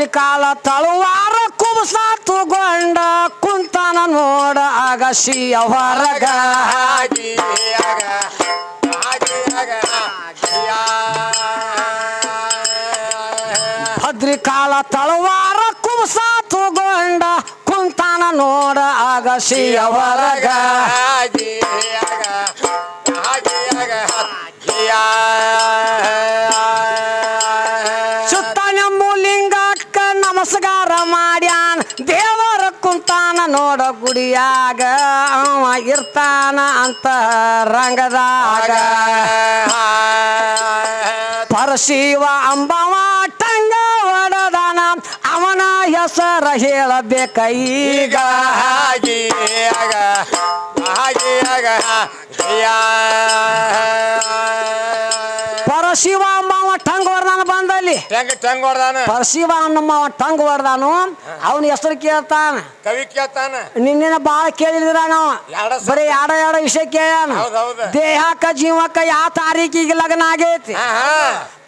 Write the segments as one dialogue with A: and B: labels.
A: ಭದ್ರಿಕಾಲ ತಳುವಾರ ಕುಬಸ ತಗೊಂಡ ಕುಂತಾನ ನೋಡ ಅಗಸಿಯ ಹೊರಗ
B: ಆಗಿಯಾಗ
A: ಕಾಲ ತಳುವಾರ ಕುಬಸ ತಗೊಂಡ ಕುಂತಾನ ನೋಡ ಆಗ ಶಿಯ ಹೊರಗ
B: ಆಗಿಯಾಗ
A: ಮಾಡ್ಯಾನ, ದೇವರ ಕುಂತಾನ ನೋಡ ಗುಡಿಯಾಗ, ಅವ ಇರ್ತಾನ ಅಂತ ರಂಗದಾಗ ಪರಶಿವ ಅಂಬವ ಟಂಗ ಒಡದಾನ, ಅವನ ಹೆಸರ ಹೇಳಬೇಕ ಈಗ
B: ಹಾಗೆಯಾಗ ಆಗಿಯಾ.
A: ಪರಶಿವ ಅಂಬವ ಟಂಗ್ ಹೊಡ್ದಾನ ಬಂದಲ್ಲಿ.
B: ಹೆಂಗ ಟಂಗ್ ಹೊಡ್ದಾನ
A: ಪರಶಿವ ಅನ್ನಮ್ಮವ ಟಂಗ್ ಹೊಡ್ದಾನು ಅವನ ಹೆಸರು ಕೇಳ್ತಾನ.
B: ಕವಿ ಕೇಳ್ತಾನ?
A: ನಿನ್ನೆನ ಬಾಳ ಕೇಳಿದ್ರ ನಾವು. ಬರೀ ಯಾಡ ಯಾಡ ವಿಷಯ ಕೇಳ್ಯಾನ. ದೇಹಕ್ಕ ಜೀವಕ್ಕ ಯಾವ ತಾರೀಕಿಗೆ ಲಗ್ನ ಆಗೈತಿ?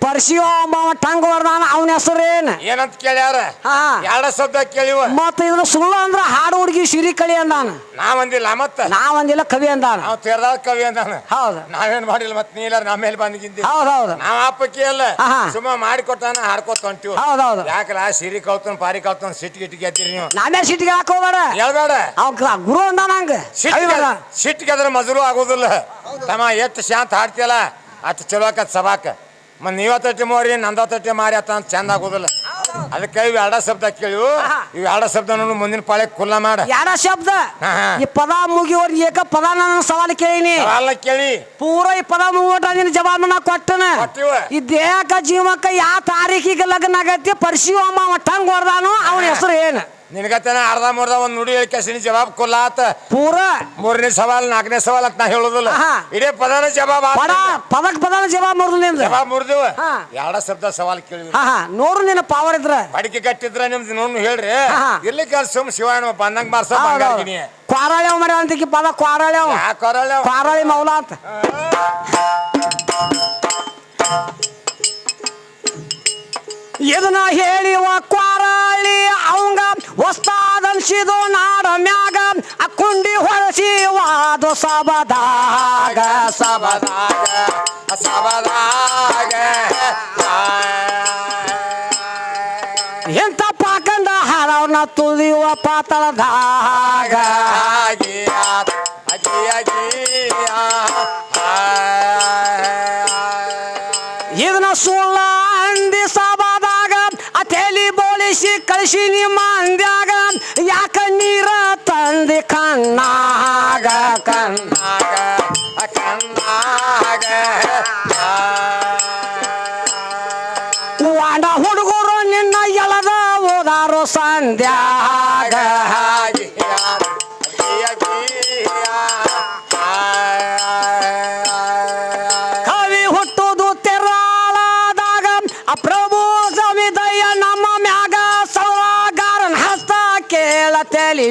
A: ಒಬ್ಬ ಟಂಗ್ ಹೊಡ್ದಾನ ಅವನ ಹೆಸರೇನು
B: ಏನಂತ ಕೇಳ್ಯಾರ?
A: ಹಾ.
B: ಎರಡ ಶಬ್ದ ಕೇಳಿವ.
A: ಮತ್ತ ಇದ್ರ ಸುಳ್ಳು ಅಂದ್ರ ಹಾಡು ಹುಡುಗಿ ಸಿರಿ ಕಳಿ ಅಂದಾನ.
B: ನಾವಂದಿಲ್ಲ ಮತ್ತ?
A: ನಾವಂದಿಲ್ಲ ಕವಿ ಅಂದಾನ.
B: ನಾವ್ ತೆರ್ದಾಳ ಕವಿ ಅಂದಾನ.
A: ಹೌದು.
B: ನಾವೇನ್ ಮಾಡಿಲ್ಲ ಮತ್ ನೀಲಾರ ನಮ್ಮ ಮೇಲೆ ಬಂದಿಗಿಂದಿ
A: ಹೌದ್ ಹೌದು.
B: ನಾವ್ ಅಪ್ಪಕ್ಕಿ ಅಲ್ಲ
A: ಆಹಾ.
B: ಸುಮ್ಮ ಮಾಡಿಕೊಟ್ಟಾನ ಹಾಡ್ಕೊತ ಹೊಂಟಿವ್.
A: ಹೌದ್ ಹೌದು.
B: ಯಾಕಲ್ಲ ಸಿರಿ ಕೌತನ್ ಪಾರಿ ಕೌತನ್ ಸಿಟ್ ಗಿಟ್ ಗೆದ್ದಿರಿ ನೀವು?
A: ನಾನೇ ಸಿಟ್ಟಿಗೆ ಹಾಕೋಬೇಡ
B: ಹೇಳ್ಬೇಡ.
A: ಅವ್ ಗ- ಗುರು ಅಂದಾನ ಹಂಗ.
B: ಸಿಟ್ಟಿಗೆ ಅದ್ರ ಮಜರು ಆಗೋದಿಲ್ಲ. ತಮ್ಮ ಎಷ್ಟು ಶಾಂತ ಹಾಡ್ತಿಯಲ್ಲ ಅಷ್ಟು ಚಲೋ ಆಕತ್ ಸಭಾಕ. ಮತ್ ನೀವ ತಟ್ಟಿ ಮೋರಿ ನಂದ ತಟ್ಟಿ ಮಾರಿ ಅತ್ತ ಅಂತ ಚಂದ ಆಗೋದಿಲ್ಲ. ಅದಕ್ಕೆ ಇವು ಎರಡ ಶಬ್ದ ಕೇಳಿವು. ಇವ್ ಎರಡ ಶಬ್ದ ಮುಂದಿನ ಪಾಳೆ ಕುಲ್ಲ ಮಾಡ.
A: ಎರಡ ಶಬ್ದ. ಈ ಪದ ಮುಗಿಯೋರ್ ಏಕ ಪದ ನಾನು ಸವಾಲ್ ಕೇಳಿನಿ.
B: ಅಲ್ಲ ಕೇಳಿ.
A: ಪೂರ ಈ ಪದ ಮುಗಿಯೋಟ ನಿನ್ನ ಜವಾಬ್ ನಾ ಕೊಟ್ಟನ. ಈ ದೇಹಕ್ಕ ಜೀವಕ್ಕ ಯಾವ ತಾರೀಕಿಗೆ ಲಗ್ನ ಆಗೈತಿ ಪರ್ಸಿಯೋ ಅಮ್ಮ ಟಂಗ್ ಹೊಡ್ದಾನು ಅವನ ಹೆಸರು ಏನು?
B: ನಿನಗತ್ತನ ಅರ್ಧ ಮುರ್ದ ಒಂದ್ ನುಡಿ ಹೇಳ್ಕೆಸಿನಿ ಜವಾಬ್ ಕೊಲ್ಲಾತ
A: ಪೂರ?
B: ಮೂರನೇ ಸವಾಲ್ ನಾಲ್ಕನೇ ಸವಾಲ್ ಅಂತ ನಾ ಹೇಳುದಿಲ್ಲ.
A: ಹಾ.
B: ಇಡೇ ಪದನ ಜವಾಬ್ ಆತ.
A: ಪದಕ್ ಪದನ ಜವಾಬ್ ನೋಡ್ದು ನಿಂದ.
B: ಜವಾಬ್ ಮುರಿದಿವ
A: ಹಾ.
B: ಎರಡ ಶಬ್ದ ಸವಾಲ್ ಕೇಳಿ.
A: ಹಾ ಹಾ. ನೋಡು ನಿನ್ನ ಪಾವರ್ ಇದ್ರ.
B: ಬಡಿಕೆ ಕಟ್ಟಿದ್ರ ನಿಮ್ದು ನೋಡ್ ಹೇಳ್ರಿ. ಇಲ್ಲಿ ಕೆಲ್ಸ ಸುಮ್ ಶಿವಾಯನ ಬಂದಂಗ್ ಮಾರ್ಸ ಬಂಗಾರ್ಗಿನಿ
A: ಕ್ವಾರಾಳ್ಯವ್ ಮರ ಅಂತಿಕಿ ಪದ ಕ್ವಾರಾಳ್ಯವ್.
B: ಯಾಕೊರಲ್ಲ
A: ಕ್ವಾರಾಳಿ ಮೌಲ ಅಂತ. ಇದನ್ನ ಹೇಳಿ ಕ್ವಾರಾಳಿ ಅವಂಗ ಹೊಸ್ತಾದನ್ಸಿದು ನಾಡ ಮ್ಯಾಗ ಆ ಕುಂಡಿ ಹೊಳಸಿವಾದು ಸಬದಾಗ
B: ಸಬದಾಗ ಸಬದಾಗ
A: ಎಂತ ಪಾಕಂದ ಹಾಡವ್ನ ತುಳಿಯುವ ಪಾತಳದಾಗ ಇದನ್ನ ಬೋಳಿಸಿ ಕಳಿಸಿ ನಿಮ್ಮ ಅಂದ್ಯಾಗ. ಯಾಕ ನೀರ ತಂದಿ ಕಣ್ಣಾಗ ಕಣ್ಣಾಗ ವಾಂಡ ಹುಡುಗರು ನಿನ್ನ ಎಳದ ಓದಾರೋ ಸಂಧ್ಯಾಗ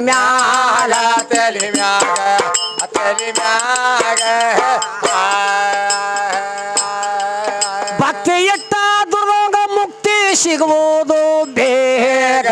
A: ಮ್ಯಾಲ
B: ತಲೆ ಮ್ಯಾಗ ತಲೆ ಮ್ಯಾಗ.
A: ಭಕ್ತಿ ಇಟ್ಟ ದುರ್ಗ ಮುಕ್ತಿ ಸಿಗುವುದು ಬೇಗ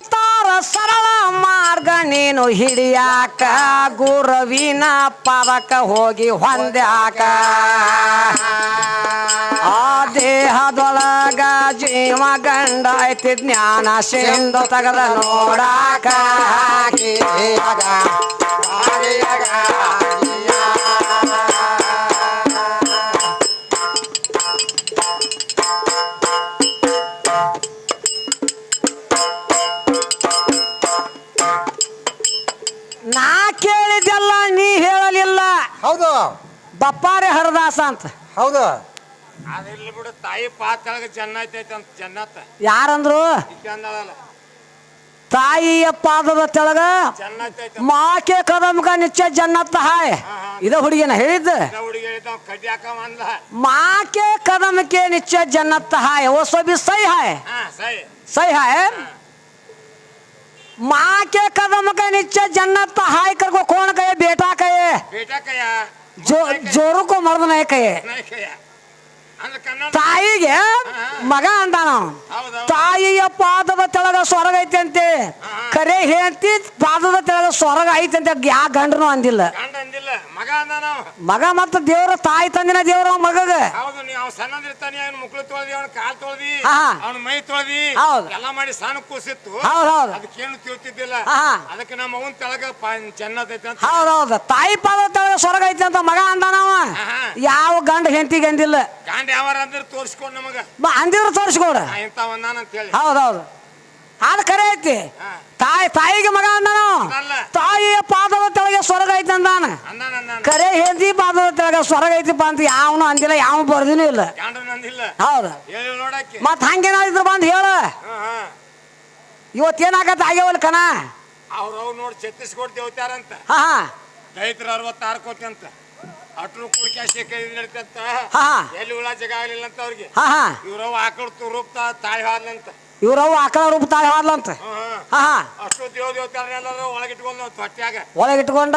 A: ತಾರ ಸರಳ ಮಾರ್ಗ ನೀನು ಹಿಡಿಯಾಕ, ಗುರುವಿನ ಪಾದಕ ಹೋಗಿ ಹೊಂದ್ಯಾಕ. ಆ ದೇಹದೊಳಗ ಜೀವ ಗಂಡ ಐತಿ, ಜ್ಞಾನ ಸಿಂಧು ತಗದ ನೋಡಾಕ ಬಪ್ಪಾರೆ ಹರದಾಸ ಅಂತ
B: ಹೌದು ಅದಿರ್ಲಿ ಬಿಡು ತಾಯಿ ಪಾತ್ಳಗ ಜನ್ನ ಐತೈತೆ ಅಂತ ಜನ್ನತ್ತ
A: ಯಾರಂದ್ರು
B: ಇಕ್ಕೆ ಅಂದಳಲ್ಲ
A: ತಾಯಿಯ ಪಾದದ ತೆಳಗ
B: ಚೆನ್ನೈತೈತೆ
A: ಮಾಕೆ ಕದಮ್ಗ ನಿಚ್ಚ ಜನ್ನತ್ತ ಹಾಯ್ ಇದ ಹುಡುಗಿನ ಹೇಳಿದ್ದ
B: ಹುಡುಗಿ ಹೇಳಿದ ಕಡ್ಡಿ ಹಾಕವ ಅಂದ
A: ಮಾಕೆ कदम के नीचे जन्नत है वो सभी सही है
B: ಹಾ ಸರಿ
A: सही है माँ के कदम के नीचे जन्नत है कर को कौन कहे बेटा कहे
B: ಬೇಟಾ ಕಯ್ಯ ಜೋ ಮರದ ನಾಯಕಯ್ಯ
A: ತಾಯಿಗೆ ಮಗ
B: ಅಂದಾನ.
A: ತಾಯಿಯ ಪಾದದ ತೆಳಗ ಸ್ವರ್ಗ ಐತಂತೆ. ಕರೆ ಹೇಳ್ತಿ ಪಾದದ ತೆಳಗ ಸ್ವರ್ಗ ಐತಂತೆ. ಯಾ ಗಂಡನು ಅಂದಿಲ್ಲ.
B: ಮಗ ಅಂದ ನಾವು
A: ಮಗ ಮತ್ತ ದೇವ್ರ ತಾಯಿ ತಂದಿನ ದೇವ್ರ ಮಗಗ.
B: ಹೌದು ನೀವು ಅವ್ನು ಸಣ್ಣದಿರ್ತಾನೆ ಅವ್ನ ಮುಕ್ಳು ತೊಳ್ದಿ ಅವ್ನ ಕಾಲ್ ತೊಳ್ದಿ
A: ಹಾ.
B: ಅವ್ನ ಮೈ ತೊಳ್ದಿ
A: ಹೌದು.
B: ಎಲ್ಲ ಮಾಡಿ ಸಣ್ಣ ಕೂಸಿತ್ತು.
A: ಹೌದ್ ಹೌದ್.
B: ಅದಕ್ಕೇನು ತಿಳ್ತಿದ್ದಿಲ್ಲ.
A: ಹಾ.
B: ಅದಕ್ಕೆ ನಮ್ಮ ಅವನ್ ತೆಳಗ ಚೆನ್ನದೈತೆ ಅಂತ
A: ಹೌದೌದು ತಾಯಿ ಪಾದ ತೆಳಗ ಸ್ವರ್ಗ ಐತಿ ಅಂತ ಮಗ ಅಂದಾನವ
B: ಆಹಾ.
A: ಯಾವ ಗಂಡ ಹೆಂಡತಿಗೆ ಅಂದಿಲ್ಲ
B: ಗಂಡ ಯಾವಾರ ಅಂದ್ರೆ ತೋರಿಸ್ಕೊಂಡ್ ನಮಗ.
A: ಬ ಅಂದಿದ್ರು ತೋರಿಸ್ಕೊಡ.
B: ನಾ ಇಂಥ ಒಂದಾನ ಅಂತ ಹೇಳಿ.
A: ಹೌದೌದು ಅದು ಕರೆ ಐತಿ. ತಾಯಿ ತಾಯಿಗೆ ಮಗ ಅಂದನು. ತಾಯಿಯ ಪಾದದ ತೆಳಗೆ ಸ್ವರ್ಗ ಐತಿ ಅಂದಾನ. ಕರೆ ಹೆಂಡತಿ ಪಾದದ ತೆಳಗೆ ಸ್ವರ್ಗ ಐತಿಪ್ಪ ಅಂತ ಯಾವನು ಅಂದಿಲ್ಲ ಯಾವ ಬರ್ದಿನೂ ಇಲ್ಲ. ಹೌದು. ಮತ್ ಹಂಗೇನಾದ್ರು ಬಂದು ಹೇಳ.
B: ಹಾ ಹಾ.
A: ಇವತ್ತೇನಾಗತ್ತೆ ಆಗ್ಯಾವಲ್ ಕಣ?
B: ಅವ್ರ ಅವ್ ನೋಡಿ ಛತ್ತೀಸ್ಗಢ ದೇವತಾರಂತ.
A: ಹಾ ಹಾ.
B: ರೈತರ ಅರವತ್ತಾರು ಕೋಟಿ ಅಂತ. ಅಟ್ರು ಕುಡ್ಕ್ಯಾಶಿ ಕೈ ನಡೀತಂತ
A: ಹಾ ಹಾ.
B: ಎಲ್ಲಿ ಹುಳ ಜಗ ಆಗ್ಲಿಲ್ಲ ಅಂತ ಅವ್ರಿಗೆ. ಇವ್ರವ್ ಆಕಳು ತುರುಪ್ತಾ ತಾಯಿ ಹಾದ್ಲಂತ.
A: ಇವ್ರವ್ ಆಕಳ ರೂಪ ತಾಳಿ ಹಾದ್ಲಂತ
B: ಹಾ ಹಾ. ಅಷ್ಟು ದೇವ್ ದೇವತಾರನ್ನೆಲ್ಲರೂ ಒಳಗಿಟ್ಕೊಂಡು ತೊಟ್ಯಾಗ
A: ಒಳಗಿಟ್ಕೊಂಡ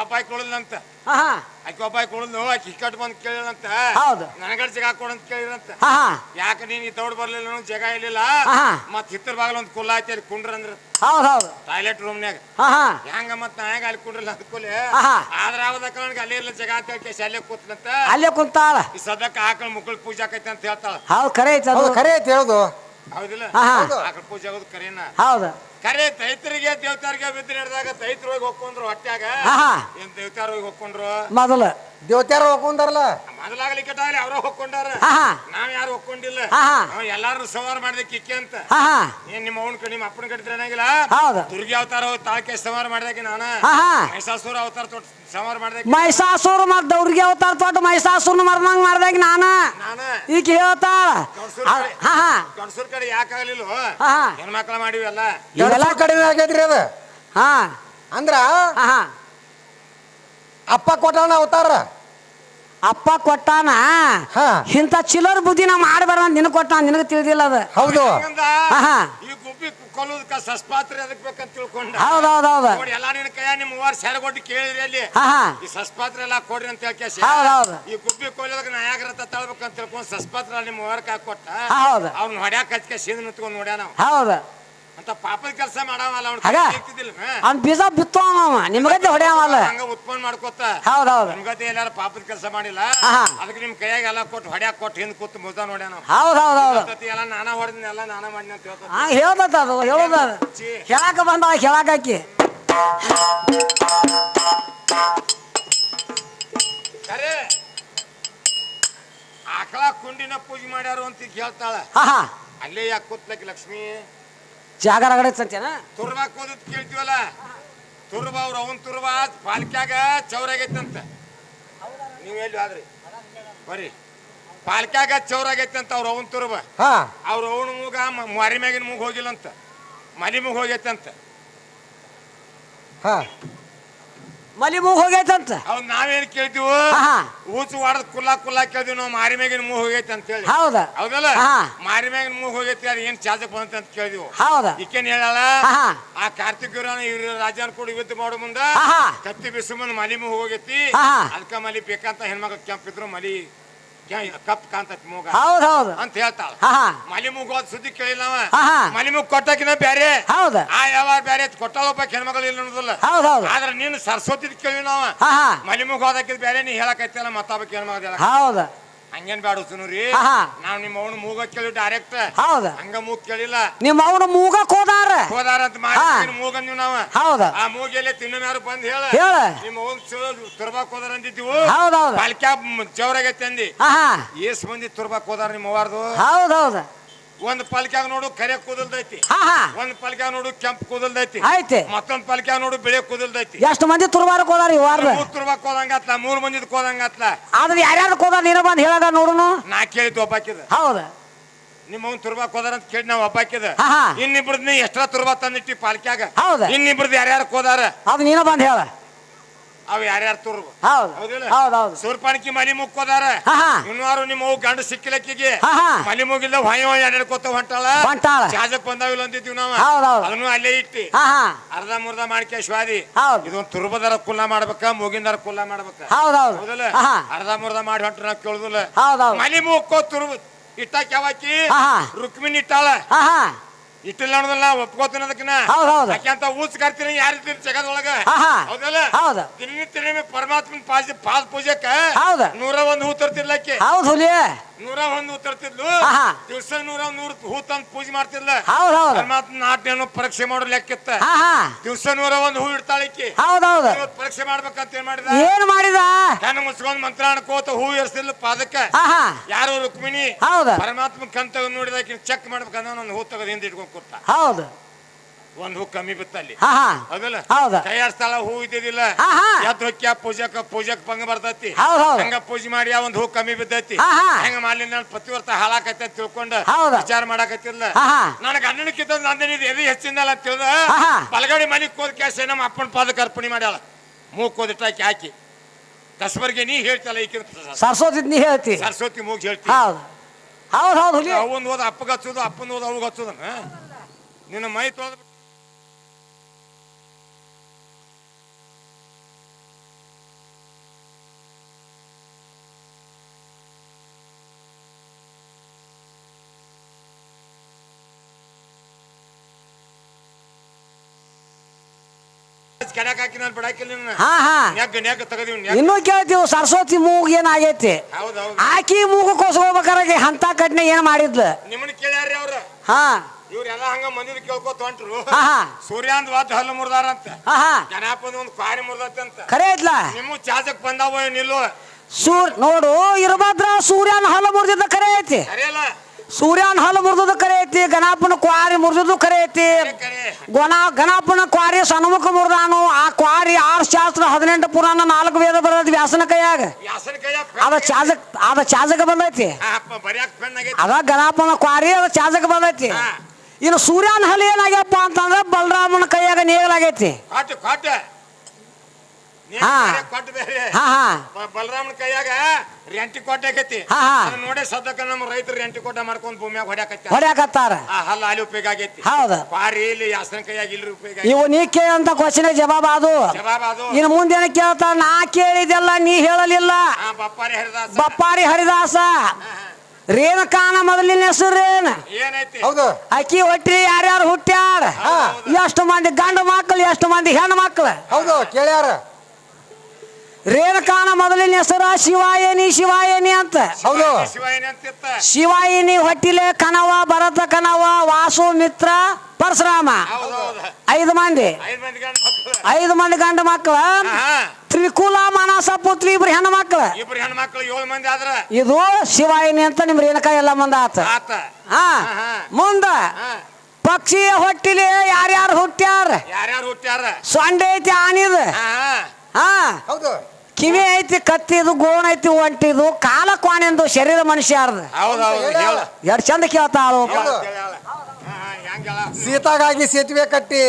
B: ಒಬ್ಬಾಯಿ ಕೊಡಲಂತ
A: ಹಾ ಹಾ.
B: ಆಕಿ ಒಬ್ಬಾಯಿ ಕೊಡಲು ಆಕಿ ಇಕ್ಕಟ್ ಬಂದು ಕೇಳಿದಂತ
A: ಹೌದು.
B: ನನಗಡ್ ಜಗ ಕೊಡಂತ ಕೇಳಿರಂತ
A: ಹಾ ಹಾ.
B: ಯಾಕೆ ನೀನ್ ಈ ತೌಡ್ ಬರ್ಲಿಲ್ಲ ಅನ್ನೋ ಜಗ ಇಲ್ಲ
A: ಆಹಾ.
B: ಮತ್ ಹಿತ್ತರ ಬಾಗಲ ಒಂದು ಕುಲ್ಲ ಐತಿ ಅಲ್ಲಿ ಕುಂಡ್ರ ಅಂದ್ರ.
A: ಹೌದು ಹೌದು.
B: ಟಾಯ್ಲೆಟ್ ರೂಮ್ನ್ಯಾಗ.
A: ಹಾ ಹಾ.
B: ಹೆಂಗ ಮತ್ ನಾ ಹೆಂಗ ಅಲ್ಲಿ ಕುಂಡ್ರಲ್ಲ ಅಂದ್ಕೊಲೆ. ಆದ್ರ ಆವದಕ್ಕ ನನಗೆ ಅಲ್ಲೇ ಇರ್ಲ ಜಗ ಅಂತ ಹೇಳಿ ಅಲ್ಲೇ ಕೂತ್ನಂತ?
A: ಅಲ್ಲೇ ಕುಂತಾಳ.
B: ಈ ಸದ್ಯಕ್ಕೆ ಆಕಳ ಮುಕ್ಕಳ ಪೂಜೆ ಆಕೈತಿ ಅಂತ ಹೇಳ್ತಾಳ.
A: ಹೌದು ಖರೆ ಐತಿ ಅದು.
C: ಖರೆ ಐತಿ ಹೇಳುದು.
B: ಹೌದಿಲ್ಲ?
A: ಹೌದು.
B: ಆಕಳ ಪೂಜೆ ಆಗೋದು ಕರೇನ?
A: ಹೌದು.
B: ಕರೆ ತೈತರಿಗೆ ದೇವತಾರಿಗೆ ಬಿದ್ದು ನಡೆದಾಗ ತೈತರು ಹೋಗಿ ಹೊಕ್ಕೊಂಡ್ರು ಹೊಟ್ಯಾಗ.
A: ಆಹಾ.
B: ಏನ್ ದೇವತಾರ ಹೋಗಿ ಹೊಕ್ಕೊಂಡ್ರು?
A: ಮೊದಲ.
C: ದೇವತ್ಯಾರ ಹೋಗ್ಕೊಂಡಾರಲ್ಲ
B: ಮೊದಲಾಗ್ಲಿಕ್ಕೆ ಅವ್ರ ಹೊಕ್ಕೊಂಡಾರ.
A: ಆಹಾ
B: ನಾವ್ ಯಾರು ಹೊಕ್ಕೊಂಡಿಲ್ಲ.
A: ಆಹಾ.
B: ನಾವ್ ಎಲ್ಲಾರು ಸವಾರ ಮಾಡಿದೆ ಕಿಕ್ಕೆ ಅಂತ.
A: ಆಹಾ
B: ಏನ್ ನಿಮ್ಮ ಅವನ್ ಕಡೆ ನಿಮ್ಮ ಅಪ್ಪನ ಕಡೆ ಏನಾಗಿಲ್ಲ?
A: ಹೌದು.
B: ದುರ್ಗಿ ಅವತಾರ ತಾಳ್ಕೆ ತಾಳಕೆ ಸವಾರ ಮಾಡ್ದಾಗೆ ನಾನ.
A: ಆಹಾ
B: ಮೈಸಾಸುರ ಅವತಾರ ತೊಟ್ ಸವಾರ ಮಾಡ್ದಾಗೆ
A: ಮಹಿಷಾಸುರ ಮತ್ ದೌಡ್ಗೆ ಅವತಾರ ತೊಟ್ಟು ಮಹಿಷಾಸುರನ ಮರ್ದಂಗ ಮಾಡ್ದಂಗ ನಾನ.
B: ನಾನ.
A: ಈಗ ಹೇಳ್ತಾ. ಹಾ ಹಾ.
B: ಗಂಡಸೂರ್ ಕಡೆ ಯಾಕಾಗಲಿಲ್ಲ?
A: ಹಾ
B: ಹೆಣ್ಮಕ್ಳ ಮಾಡಿವಲ್ಲ?
C: ಗಂಡಸ್ರ ಕಡಿಮೆ ಆಗೈತ್ರಿ ಅದ.
A: ಹಾ.
C: ಅಂದ್ರ
A: ಹಾ ಹಾ.
C: ಅಪ್ಪ ಕೊಟ್ಟಾನ ಅವತಾರ?
A: ಅಪ್ಪ ಕೊಟ್ಟಾನ?
C: ಹಾ.
A: ಇಂಥ ಚಿಲ್ಲರ್ ಬುದ್ಧಿ ನಾ ಮಾಡಬಾರ ನಿನಗೆ ಕೊಟ್ಟಾನ? ನಿನಗೆ ತಿಳಿದಿಲ್ಲ ಅದ.
C: ಹೌದು.
B: ಹಂಗಂದ
A: ಆಹಾ.
B: ಈ ಗುಬ್ಬಿ ಕೊಲ್ಲೋದಕ್ಕ ಸಸ್ಪಾತ್ರೆ ಅದಕ್ಕೆ ಬೇಕಂತ ತಿಳ್ಕೊಂಡ.
A: ಹೌದ್ ಹೌದ್ ಹೌದು
B: ನೋಡಿ ಎಲ್ಲಾ ನಿನ್ನ ಕೈಯ ನಿಮ್ಮ ಮೂವಾರ್ ಸೆರಗೊಟ್ಟು ಕೇಳಿದ್ರಿ ಅಲ್ಲಿ.
A: ಹಾ ಹಾ.
B: ಈ ಸಸ್ಪಾತ್ರೆ ಎಲ್ಲ ಕೊಡ್ರಿ ಅಂತ ಹೇಳ್ಕೇಸಿ
A: ಹೌದು ಹೌದು
B: ಈ ಗುಬ್ಬಿ ಕೊಲ್ಲೋದಕ್ಕೆ ನಾ ಯಾಗ್ರತ ತಳ್ಬೇಕಂತ ತಿಳ್ಕೊಂಡು ಸಸ್ಪಾತ್ರ ನಿಮ್ಮ ಮೂವರ್ಕ ಕೊಟ್ಟ.
A: ಹಾ, ಹೌದು.
B: ಅವ್ನ ಹೊಡ್ಯಾಕ ಹಚ್ಕೆ ಸೀದ್ ನಿಂತ್ಕೊಂಡ್ ನೋಡ್ಯಾನ ಅವ.
A: ಹೌದು.
B: ಅಂತ ಪಾಪದ ಕೆಲಸ ಮಾಡವಲ್ಲ ಅವ್ನ
A: ಹಾಗ?
B: ಸಿಕ್ತಿದ್ದಿಲ್ಲ
A: ಅವ್ನ ಬೀಜ ಬಿತ್ತವ ನಿಮಗತ್ತೆ ಹೊಡೆಯವಲ್ಲ
B: ಹಂಗ ಉತ್ಪನ್ನ ಮಾಡ್ಕೋತ.
A: ಹೌದು ಹೌದು.
B: ಏನಾರ ಪಾಪದ ಕೆಲಸ ಮಾಡಿಲ್ಲ.
A: ಆಹಾ.
B: ಅದಕ್ಕೆ ನಿಮ್ ಕೈಯಾಗ ಎಲ್ಲ ಕೊಟ್ಟು ಹೊಡ್ಯಾಕ ಕೊಟ್ಟು ಹಿಂದ್ ಕೂತು ಮುದ್ದ ನೋಡ್ಯಾನ ಅವ.
A: ಹೌದು ಹೌದು ಹೌದು
B: ಇವತ್ತತಿ ಎಲ್ಲ ನಾನಾ ಹೊಡೆದಿನ ಎಲ್ಲ ನಾನಾ ಮಾಡಿನ ಅಂತ ಹೇಳ್ತಾನ
A: ಹಾ ಹೇಳ್ದತ್ತ ಅದು ಹೇಳೋದ. ಹೇಳಾಕ ಬಂದವ ಹೇಳಾಕಿ
B: ಖರೆ ಆಕಳ ಕುಂಡಿನ ಪೂಜೆ ಮಾಡ್ಯಾರು ಅಂತ ಈಗ ಹೇಳ್ತಾಳ.
A: ಹಾ ಹಾ.
B: ಅಲ್ಲೇ ಯಾಕೆ ಕೂತ್ಲಕ್ಕೆ ಲಕ್ಷ್ಮಿ?
A: ಜಾಗ ರಗಡೈತಂತೇನ
B: ತುರ್ಬಾ ಕೂದತ್ ಕೇಳ್ತೀವಲ್ಲ? ತುರ್ಬ ಅವ್ರ ಅವನ್ ತುರ್ಬ ಪಾಲ್ಕ್ಯಾಗ ಚೌರಾಗೈತಂತ. ನೀವು ಎಲ್ಲಿ ಆದ್ರಿ ಬರ್ರಿ. ಪಾಲ್ಕ್ಯಾಗ ಚೌರಾಗೈತಂತ ಅವ್ರ ಅವನ್ ತುರ್ಬ.
C: ಹಾ.
B: ಅವ್ರ ಅವನ ಮೂಗ ಮಾರಿ ಮ್ಯಾಗಿನ ಮೂಗ್ ಹೋಗಿಲ್ಲಂತ. ಮನೆ ಮೂಗ್ ಹೋಗೈತಂತ.
C: ಹಾ.
A: ಮಲಿ ಮೂಗ್ ಹೋಗೈತಂತ?
B: ಅವ್ ನಾವೇನ್ ಕೇಳ್ತೀವೋ?
A: ಹಾ ಹಾ.
B: ಊಚು ವಾಡದ್ ಕುಲ್ಲಾ ಕುಲ್ಲಾ ಕೇಳ್ತೀವಿ ನಾವು ಮಾರಿ ಮ್ಯಾಗಿನ ಮೂಗ್ ಹೋಗೈತೆ ಅಂತ ಹೇಳಿ.
A: ಹೌದಾ?
B: ಹೌದಲ್ಲ?
A: ಹಾ.
B: ಮಾರಿ ಮ್ಯಾಗಿನ ಮೂಗ್ ಹೋಗೈತಿ ಅದು ಏನ್ ಚಾರ್ಜ್ ಬಂತ ಅಂತ ಕೇಳಿದ್ವಿ
A: ಹೌದಾ?
B: ಈಕೇನ್ ಹೇಳಲ್ಲ
A: ಹಾ
B: ಆ ಕಾರ್ತಿಕ್ ಇವ್ರ ರಾಜನ್ ಕೂಡ ಯುದ್ಧ ಮಾಡೋ ಮುಂದ
A: ಹಾ
B: ಕತ್ತಿ ಬಿಸಿ ಮುಂದ್ ಮಲಿ ಮೂಗ್ ಹೋಗೈತಿ.
A: ಹಾ.
B: ಅದಕ್ಕ ಮಲಿ ಬೇಕಂತ ಹೆಣ್ಮಕ್ಳು ಕೆಂಪಿದ್ರು ಮಲಿ ಕಪ್ ಕಾಂತೈತಿ ಮೂಗ.
A: ಹೌದ್ ಹೌದು.
B: ಅಂತ ಹೇಳ್ತಾಳ.
A: ಹಾ ಹಾ.
B: ಮಲಿ ಸುದ್ದಿ ಕೇಳಿಲ್ಲ ಅವ.
A: ಹಾ ಹಾ.
B: ಮಲಿ ಮೂಗ್ ಕೊಟ್ಟಕಿನ ಬ್ಯಾರೆ.
A: ಹೌದು.
B: ಆ ಯಾವ ಬ್ಯಾರೆ ಕೊಟ್ಟಾಳೊಬ್ಬ ಹೆಣ್ಮಕ್ಳು ಇಲ್ಲ ಅನ್ನೋದಿಲ್ಲ.
A: ಹೌದ್ ಹೌದು.
B: ಆದ್ರೆ ನೀನು ಸರಸ್ವತಿ ಕೇಳಿ ನಾವ
A: ಹಾ ಹಾ.
B: ಮಲಿ ಮೂಗ್ ಹೋದಕ್ಕಿದ್ ಬ್ಯಾರೆ ನೀ ಹೇಳಕೈತಿಲ್ಲ ಮತ್ತೊಬ್ಬ ಹೆಣ್ಮಗ ಹೇಳಕ್
A: ಹೌದ.
B: ಹಂಗೇನ್ ಬ್ಯಾಡ ಸುನೂರಿ.
A: ಹಾ, ಹಾ.
B: ನಾವ್ ನಿಮ್ಮ ಅವನು ಮೂಗ ಕೇಳಿ ಡೈರೆಕ್ಟ್
A: ಹೌದ.
B: ಹಂಗ ಮೂಗ್ ಕೇಳಿಲ್ಲ.
A: ನಿಮ್ಮ ಅವನ ಮೂಗಕ್ ಹೋದಾರ
B: ಹೋದಾರ ಅಂತ
A: ಹಾ.
B: ಮಾಡಿ ಮೂಗ ನೀವು ನಾವ.
A: ಹೌದ.
B: ಆ ಮೂಗೆಲ್ಲ ತಿನ್ನ ಯಾರು ಬಂದ್ ಹೇಳ.
A: ಹೇಳ.
B: ನಿಮ್ಮ ಅವ್ನ್ ಚಲೋ ತುರ್ಬಾಕ್ ಹೋದಾರ ಅಂದಿದ್ದೀವಿ.
A: ಹೌದ್ ಹೌದ
B: ಪಾಲ್ಕ್ಯಾ ಜವರಾಗೈತೆ ಅಂದಿ.
A: ಹಾ ಹಾ.
B: ಏಸ್ ಮಂದಿ ತುರ್ಬಾಕ್ ಹೋದಾರ ನಿಮ್ಮ ಅವ್ವಾರ್ದು.
A: ಹೌದ್ ಹೌದ
B: ಒಂದ್ ಪಲ್ಕ್ಯಾಗ ನೋಡು ಕರೆ ಕೂದಲ್ದೈತಿ.
A: ಹಾ ಹಾ.
B: ಒಂದ್ ಪಲ್ಕ್ಯಾಗ ನೋಡು ಕೆಂಪ್ ಕೂದಲ್ದೈತಿ.
A: ಆಯ್ತು.
B: ಮತ್ತೊಂದ್ ಪಲ್ಕ್ಯಾಗ ನೋಡು ಬಿಳಿ ಕೂದಲ್ದೈತಿ.
A: ಎಷ್ಟು ಮಂದಿ ತುರ್ಬಾರ ಕೋದಾರಿ ವಾರದ
B: ಮೂರ್ ತುರ್ಬಾಕ್ ಹೋದಂಗತ್ಲ ಮೂರ್ ಮಂದಿದ್ ಹೋದಂಗತ್ಲ.
A: ಆದ್ರೆ ಯಾರ್ಯಾರು ಕೋದಾರ ನೀನ ಬಂದ್ ಹೇಳಾಗ ನೋಡುನು?
B: ನಾ ಕೇಳಿದ್ದು ಒಬ್ಬಾಕಿದ.
A: ಹೌದ.
B: ನಿಮ್ಮ ತುರ್ಬಾಕ್ ಹೋದಾರ ಅಂತ ಕೇಳಿ ನಾವು ಒಬ್ಬಾಕಿದ.
A: ಹಾ, ಹಾ.
B: ಇನ್ನಿಬ್ರದ್ ನೀ ಎಷ್ಟ್ರ ತುರ್ಬಾ ತಂದಿಟ್ಟಿ ಪಾಲ್ಕ್ಯಾಗ?
A: ಹೌದ.
B: ಇನ್ನಿಬ್ರದ್ ಯಾರ್ಯಾರು ಕೋದಾರ?
A: ಅದು ನೀನ ಬಂದ್ ಹೇಳ.
B: ಅವ್ ಯಾರ್ಯಾರು
A: ಹೌದು.
B: ಸೂರ್ಪಾಣಿಕಿ ಮಲಿ ಮುಕ್ಕೋದಾರ ನಿಮ್ಮ ಅವು ಗಂಡ ಸಿಕ್ಕಿಲಕ್ಕಿಗೆ?
A: ಮನಿ
B: ಮಲಿ ಮುಗಿಲ್ಲ ಹೊಯ್ ಹೊಯ್ ಎಡ್ಕೊತ ಹೊಂಟಾಳ?
A: ಹೊಂಟಾಳ.
B: ಜಾಜಕ್ ಬಂದಾವಿಲ್ಲ ಅಂತಿದ್ವಿ ನಾವು. ಅದನ್ನು ಅಲ್ಲೇ ಇಟ್ಟಿ. ಅರ್ಧ ಮುರ್ಧ ಮಾಡ್ಕೆ ಶ್ವಾದಿ
A: ಹೌದ್.
B: ಇದೊಂದು ತುರ್ಬದಾರ ಕುಲ್ಲ ಮಾಡ್ಬೇಕ ಮೂಗಿಂದರ ಕುಲ್ಲ ಮಾಡ್ಬೇಕ.
A: ಹೌದು ಹೌದು.
B: ಹೌದಲ್ಲ ಅರ್ಧ ಮುರ್ಧ ಮಾಡಿ ಹೊಂಟ್ರ ನಾವು ಕೇಳುದಿಲ್ಲ. ಮಲಿ ಮುಕ್ಕೋ ತುರ್ಬ ಇಟ್ಟಾಕ ಯಾವಾಕಿ. ರುಕ್ಮಿಣಿ ಇಟ್ಟಾಳ. ಇಟ್ಟಿಲ್ಲ ಅನ್ನೋದಲ್ಲ ಒಪ್ಕೋತೀನಿ ಅದಕ್ಕಿನ
A: ಹೌದ್ ಹೌದ್.
B: ಯಾಕೆಂತ ಊಸ್ ಕರ್ತೀನಿ ಯಾರಿದ್ದೀರಿ ಜಗದೊಳಗ
A: ಹಾ, ಹಾ.
B: ಹೌದಲ್ಲ
A: ಹೌದ್.
B: ದಿನ ಪರಮಾತ್ಮನ ಪಾದ ಪಾದ ಪೂಜೆಕ
A: ಹೌದ್.
B: ನೂರ ಒಂದು ಹೂ ತರ್ತಿರ್ಲಕ್ಕೆ
A: ಹೌದು ಹುಲಿ
B: ನೂರ ಒಂದು ಹೂ ತರ್ತಿದ್ಲು
A: ಹಾ, ಹಾ.
B: ನೂರ ನೂರು ಹೂ ತಂದ್ ಪೂಜೆ ಮಾಡ್ತಿದ್ಲ.
A: ಹೌದ್ ಹೌದು.
B: ಪರಮಾತ್ಮನ ಆಜ್ಞೆಯನ್ನು ಪರೀಕ್ಷೆ ಮಾಡೋ ಲೆಕ್ಕಿತ್ತ.
A: ದಿವಸ ಹಾ
B: ದಿವ್ಸ ನೂರ ಒಂದು ಹೂ ಇಡ್ತಾಳಿಕ್ಕಿ
A: ಹೌದು ಹೌದು.
B: ಇವತ್ತು ಪರೀಕ್ಷೆ ಮಾಡ್ಬೇಕಂತ ಏನ್ ಮಾಡಿದ?
A: ಏನ್ ಮಾಡಿದ?
B: ನನ್ನ ಮುಚ್ಕೊಂಡ್ ಮಂತ್ರ ಅನ್ಕೋತ ಹೂ ಇರ್ಸಿಲ್ಲ ಪಾದಕ
A: ಹಾ ಹಾ
B: ಯಾರು ರುಕ್ಮಿಣಿ?
A: ಹೌದು.
B: ಪರಮಾತ್ಮ ಕಣ್ ನೋಡಿದಾಕಿ ಚೆಕ್ ಮಾಡ್ಬೇಕಂದ್ರೆ ಹೂ ತೆಗೆದು ಹಿಂದೆ ಇಟ್ಕೊಂಡ್ ಕೂತ.
A: ಹೌದು.
B: ಒಂದ್ ಹೂ ಕಮ್ಮಿ ಬಿತ್ತಲ್ಲಿ.
A: ಹಾ ಹಾ.
B: ಹೌದಲ್ಲ?
A: ಹೌದು.
B: ಸ್ಥಳ ಹೂ ಇದ್ದಿದ್ದಿಲ್ಲ.
A: ಹಾ, ಹಾ.
B: ಎದ್ದು ಪೂಜಕ ಪೂಜಕ್ ಭಂಗ ಬರ್ತೈತಿ?
A: ಹೌದ್ ಹೌದ್.
B: ಹಂಗ ಪೂಜೆ ಮಾಡಿ ಒಂದ್ ಹೂ ಕಮ್ಮಿ ಬಿದ್ದೈತಿ?
A: ಹಾ, ಹಾ.
B: ಹೆಂಗ ಮಾಡ್ಲಿಲ್ಲ ಪ್ರತಿವರ್ತ ಹಾಳಾಕೈತೆ ಅಂತ ತಿಳ್ಕೊಂಡ
A: ಹೌದ್.
B: ವಿಚಾರ ಮಾಡಾಕತ್ತಿಲ್ಲ
A: ಹಾ, ಹಾ.
B: ನನಗ ಅಣ್ಣನಕ್ಕಿಂತ ನಂದಿನಿದ್ ಎದೆ ಹೆಚ್ಚಿಂದಲ್ಲ ಅಂತ ತಿಳಿದ?
A: ಹಾ, ಹಾ.
B: ಬಲಗಡಿ ಮನಿಗ್ ಕೋದ್ ಕ್ಯಾಸ ನಮ್ಮ ಅಪ್ಪನ ಪಾದಕ್ಕೆ ಅರ್ಪಣೆ ಮಾಡ್ಯಾಳ. ಮೂಗ್ ಓದಿಟ್ಟಾಕಿ ಹಾಕಿ. ಕಸ್ಬರ್ಗೆ ನೀ ಹೇಳ್ತಲ್ಲ ಈಕಿನ
A: ಸರಸ್ವತಿ ನೀ ಹೇಳ್ತಿ.
B: ಸರಸ್ವತಿ ಮೂಗ್ ಹೇಳ್ತಿ.
A: ಹೌದು. ಹೌದು ಹೌದು ಹುಲಿ.
B: ಅವನ್ ಓದ ಅಪ್ಪಗ ಹಚ್ಚೋದು ಅಪ್ಪನ ಓದ ಅವಾಗ ಹಚ್ಚೋದನ್ನ ನಿನ್ನ ಮೈ ತೊಳೆದ ಕೆಡಕ್ ಹಾಕಿ ನಾನು ಬಿಡಾಕಿಲ್ಲ ನಿನ್ನ.
A: ಹಾ ಹಾ.
B: ನೆಗ್ ನೆಗ್ ತೆಗದೀವಿ
A: ಇನ್ನೂ ಕೇಳ್ತೀವಿ ಸರಸ್ವತಿ ಮೂಗ್ ಏನಾಗೈತಿ
B: ಹೌದು
A: ಆಕಿ ಮೂಗು ಕೋಸ್ಕೋಬೇಕಾರೆ ಹಂತ ಕಟ್ನೆ ಏನ್ ಮಾಡಿದ್ಲು?
B: ನಿಮ್ಮನ್ನ ಕೇಳ್ಯಾರ್ರಿ ಅವ್ರ.
A: ಹಾ.
B: ಇವ್ರೆಲ್ಲ ಹಂಗ ಮಂದಿದ್ ಕೇಳ್ಕೊತ ಹೊಂಟ್ರು.
A: ಹಾ ಹಾ.
B: ಸೂರ್ಯಾಂದ್ ವಾದ ಹಲ್ಲು ಮುರ್ದಾರ ಅಂತ
A: ಹಾ ಹಾ.
B: ಜನಪದ ಒಂದು ಕ್ವಾರಿ ಮುರ್ದತ್ತೆ ಅಂತ.
A: ಖರೆ ಐತ್ಲ
B: ನಿಮ್ಮ ಚಾಜಕ್ ಬಂದಾವ ನಿಲ್ಲು
A: ಸೂರ್ ನೋಡು ಇರಭದ್ರ ಸೂರ್ಯನ ಹಲ್ಲ ಮುರಿದಿದ್ದ ಖರೆ ಐತಿ?
B: ಕರೆಯಲ್ಲ
A: ಸೂರ್ಯನ ಹಲ್ಲು ಮುರಿದು ಕರೆ ಐತಿ ಗಣಪನ ಕ್ವಾರಿ ಮುರಿದು ಕರೆ ಐತಿ ಗೊಣ ಗಣಪನ ಕ್ವಾರಿ ಸನ್ಮುಖ ಮುರಿದಾನು. ಆ ಕ್ವಾರಿ ಆರು ಶಾಸ್ತ್ರ ಹದಿನೆಂಟು ಪುರಾಣ ನಾಲ್ಕು ವೇದ ಬರೋದು ವ್ಯಾಸನ ಕೈಯಾಗ. ಅದ ಚಾಜಕ್ ಅದ ಚಾಜಕ ಬಂದೈತಿ. ಅದ ಗಣಪನ ಕ್ವಾರಿ ಅದ ಚಾಜಕ ಬಂದೈತಿ. ಇನ್ನು ಸೂರ್ಯನ ಹಲ್ ಏನಾಗ್ಯಪ್ಪ ಅಂತಂದ್ರೆ ಬಲರಾಮನ ಕೈಯಾಗ ನೇಗಲಾಗೈತಿ. ಹಾ.
B: ಕೊಟ್ಟು ಬೇರೆ
A: ಹಾ ಹಾ.
B: ಬ- ಬಲರಾಮನ ಕೈಯಾಗ ರೆಂಟಿ ಕೊಟ್ಟಾಕೈತಿ
A: ಹಾ, ಹಾ.
B: ಅದನ್ನ ನೋಡಿ ಸದ್ಯಕ್ಕ ನಮ್ಮ ರೈತರು ರೆಂಟಿ ಕೊಟ್ಟ ಮಾಡ್ಕೊಂಡ್ ಭೂಮಿಯಾಗ ಹೊಡ್ಯಾಕತ್ತಿ
A: ಹೊಡ್ಯಾಕತ್ತಾರ.
B: ಆ ಹಲ್ಲ ಅಲ್ಲಿ ಉಪಯೋಗ ಆಗೈತಿ.
A: ಹೌದ.
B: ಕ್ವಾರಿ ಇಲ್ಲಿ ಯಾಸನ ಕೈಯಾಗ ಇಲ್ರಿ ಉಪಯೋಗ ಆಗೈತಿ.
A: ಇವು ನೀ ಕೇಳಂತ ಕ್ವಶನ್ ಜವಾಬ್ ಅದು
B: ಜವಾಬ್ ಅದು
A: ಇನ್ನು ಮುಂದೇನ ಕೇಳ್ತಾರ ನಾ ಕೇಳಿದೆಲ್ಲ ನೀ ಹೇಳಲಿಲ್ಲ.
B: ಆ ಬಪ್ಪಾರಿ ಹರಿದಾಸ.
A: ಬಪ್ಪಾರಿ ಹರಿದಾಸ. ರೇಣಕಾನ ಮೊದಲಿನ ಹೆಸರು
B: ಏನೈತಿ?
C: ಹೌದು.
A: ಅಕ್ಕಿ ಹೊಟ್ಟಿ ಯಾರ್ಯಾರು ಹುಟ್ಟ್ಯಾರ? ಎಷ್ಟು ಮಂದಿ ಗಂಡು ಮಕ್ಕಳು ಎಷ್ಟು ಮಂದಿ ಹೆಣ್ಣು ಮಕ್ಕಳು
C: ಹೌದು ಕೇಳ್ಯಾರ.
A: ರೇಣಕಾನ ಮೊದಲಿನ ಹೆಸರ ಶಿವಾಯಿನಿ ಶಿವಾಯಿನಿ ಅಂತ.
C: ಹೌದು.
A: ಶಿವಾಯಿನಿ ಹೊಟ್ಟಿಲೆ ಕನವ ಭರತ ಕನವ ವಾಸು ಮಿತ್ರ ಪರಶುರಾಮ. ಐದು ಮಂದಿ.
B: ಐದು ಮಂದಿ ಗಂಡ ಮಕ್ಕಳು.
A: ಐದು ಮಂದಿ ಗಂಡು ಮಕ್ಕಳು.
B: ಹಾ
A: ತ್ರಿಕುಲ ಮಾನಸ ಪುತ್ರಿ ಇಬ್ರು ಹೆಣ್ಣು ಮಕ್ಕಳು.
B: ಇಬ್ರು ಮಕ್ಕಳು ಏಳು ಮಂದಿ ಆದ್ರ?
A: ಇದು ಶಿವಾಯಿನಿ ಅಂತ ನಿಮ್ ರೇಣುಕಾ ಎಲ್ಲ ಮಂದ ಆತ. ಹಾ. ಮುಂದ ಪಕ್ಷಿ ಹೊಟ್ಟಿಲಿ ಯಾರ್ಯಾರು ಹುಟ್ಟ್ಯಾರ?
B: ಯಾರ್ಯಾರು ಹುಟ್ಟ್ಯಾರ?
A: ಸೊಂಡೆ ಐತಿ ಆನಿದ.
B: ಹಾ
A: ಹಾ.
C: ಹೌದು.
A: ಕಿವಿ ಐತಿ ಕತ್ತಿದು ಗೋಣ ಐತಿ ಒಂಟಿದು ಕಾಲ ಕ್ವಾಣೆಂದು ಶರೀರ ಮನುಷ್ಯರ್ದ
B: ಹೌದು ಎರಡು
A: ಎರಡ್ ಚಂದ ಕೇಳ್ತಾಳು
C: ಹೌದು. ಸೀತಾಗಾಗಿ ಸೇತುವೆ ಕಟ್ಟಿ.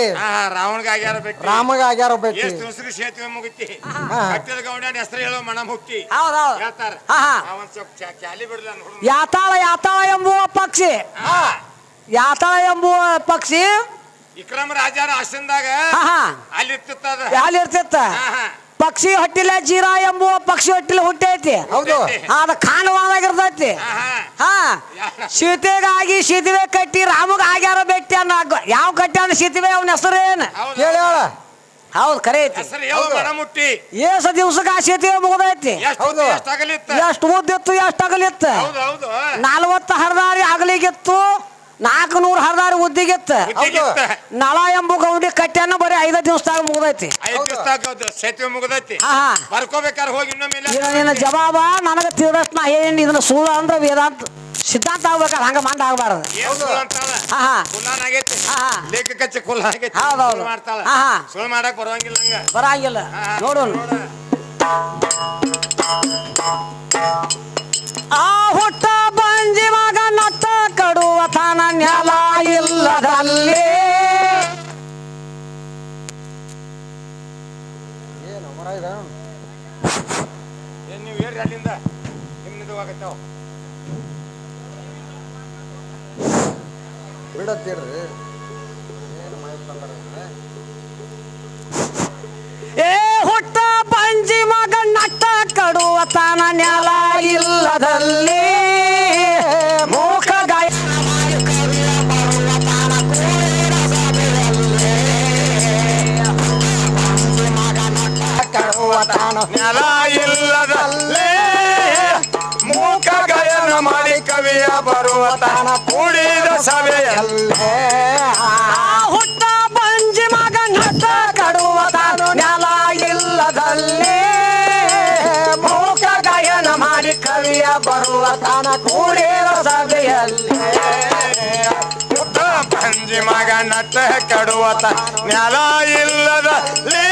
B: ರಾವಣಗ ಆಗ್ಯಾರ ಬೆಟ್ಟಿ.
C: ರಾಮಗ ಆಗ್ಯಾರ ಒಬ್ಬಾಕಿ
B: ಎಷ್ಟು ಉಸಿರು ಸೇತುವೆ ಮುಗಿತಿ. ಕಟ್ಟಿದ ಗೌಡ್ಯಾನ ಹೆಸರು ಹೇಳೋ ಮಣ ಮುಕ್ತಿ
A: ಹೌದೌದು
B: ಹೇಳ್ತಾರ. ಅವನ್ ಸ್ವಲ್ಪ ಚಾಲಿ ಬಿಡ್ಲ
A: ಯಾತಾಳ ಯಾತಾಳ ಎಂಬುವ ಪಕ್ಷಿ. ಯಾತಾಳ ಎಂಬುವ ಪಕ್ಷಿ.
B: ವಿಕ್ರಮ ರಾಜರ ಆಶ್ರಮದಾಗ ಅಲ್ಲಿ ಇರ್ತಿತ್ತದ.
A: ಅಲ್ಲಿ ಇರ್ತಿತ್ತ. ಪಕ್ಷಿ ಹೊಟ್ಟಿಲ ಜೀರಾ ಎಂಬುವ ಪಕ್ಷಿ ಹೊಟ್ಟಿಲ ಹುಟ್ಟೈತಿ
C: ಹೌದು.
A: ಅದ ಕಾಣುವಾಗಿರ್ತೈತಿ
B: ಹಾ, ಹಾ.
A: ಹಾ. ಸೀತೆಗಾಗಿ ಸೀತುವೆ ಕಟ್ಟಿ ರಾಮಗ ಆಗ್ಯಾರ ಬೆಟ್ಟಿ ಅನ್ನ ಯಾವ ಕಟ್ಟಿ ಅನ್ನ ಸೀತುವೆ ಅವನ ಹೆಸರೇನು
B: ಹೌದು.
C: ಹೇಳ
A: ಹೌದು ಕರೆ ಐತಿ.
B: ಹೆಸರು
A: ಏಸ ದಿವ್ಸಕ್ಕೆ ಆ ಸೀತುವೆ ಮುಗಿದೈತಿ.
B: ಎಷ್ಟು
C: ಹೌದು.
B: ಎಷ್ಟು ಅಗಲಿತ್ತ?
A: ಎಷ್ಟು ಉದ್ದಿತ್ತು ಎಷ್ಟು ಅಗಲಿತ್ತು?
B: ಹೌದು ಹೌದು.
A: ನಲ್ವತ್ತು ಹರದಾರಿ ಅಗಲಿಗಿತ್ತು. ನಾಲ್ಕು ಹರದಾರು ಉದ್ದಿಗೆತ್ತ.
B: ಉದ್ದಿಗಿತ್ತು.
A: ನಳ ಎಂಬು ಗೌಂಡಿ ಕಟ್ಟ್ಯಾನ ಬರೀ ಐದ ದಿವಸದಾಗ ಮುಗ್ದೈತಿ.
B: ಐದ್ ದಿವಸ ಸೇತುವೆ ಮುಗ್ದೈತಿ.
A: ಹಾ ಹಾ
B: ಬರ್ಕೋಬೇಕಾರೆ ಹೋಗಿ ಇನ್ನೊಮ್ಮೆ ಇಲ್ಲ.
A: ಇದ ನಿನ್ನ ಜವಾಬ ನನಗೆ ತಿಳಿದಷ್ಟು ನಾ ಏನು ಇದನ್ನ ಸುಳ್ಳು ಅಂದ್ರೆ ವೇದಾಂತ ಸಿದ್ಧಾಂತ ಆಗ್ಬೇಕಾದ್ರೆ ಹಂಗ ಮಂಡ ಆಗ್ಬಾರ್ದು.
B: ಏನ್ ಸುಳ್ಳು ಅಂತಾಳ
A: ಹಾ ಹಾ
B: ಕುಲ್ಲಾನ್ ಆಗೈತಿ.
A: ಹಾ, ಹಾ.
B: ಲೇಖ ಕಚ್ಚಿ ಕುಲ್ಲ ಆಗೈತಿ
A: ಹೌದೌದು.
B: ಸುಳ್ಳು ಮಾಡ್ತಾಳ.
A: ಹಾ, ಹಾ.
B: ಸುಳ್ಳು ಮಾಡಕ್ ಬರೋಂಗಿಲ್ಲ ಹಂಗ.
A: ಬರಂಗಿಲ್ಲ.
B: ಹಾ, ಹಾ.
A: ನೋಡೋಣ
B: ನೋಡ.
A: ಆ ಹುಟ್ಟ ಮಂಜಿಮಗ ನತ್ತ ಕಡುವ
C: ತನ ನೆಲ ಇಲ್ಲದಲ್ಲಿ.
A: ಏ ಹುಟ್ಟ ಪಂಜಿ ಮಗ ನಟ್ಟ ಕಡುವ ತನ ನೆಲ ಇಲ್ಲದಲ್ಲಿ.
B: ಸಭೆಯಲ್ಲಿ
A: ಆ ಹುಟ್ಟ ಪಂಜಿ ಮಗ ನಟ್ಟ ಕಡುವ ತಾನು ನೆಲ ಇಲ್ಲದಲ್ಲಿ. ಮೂಕ ಗಾಯನ ಮಾಡಿ ಕವಿಯ ಬರುವ ತಾನ ಕೂಡಿರ ಸಭೆಯಲ್ಲಿ.
B: ಪುಟ್ಟ ಪಂಜಿ ಮಗ ನಟ್ಟ ಕಡುವತ ನೆಲ ಇಲ್ಲದಲ್ಲಿ.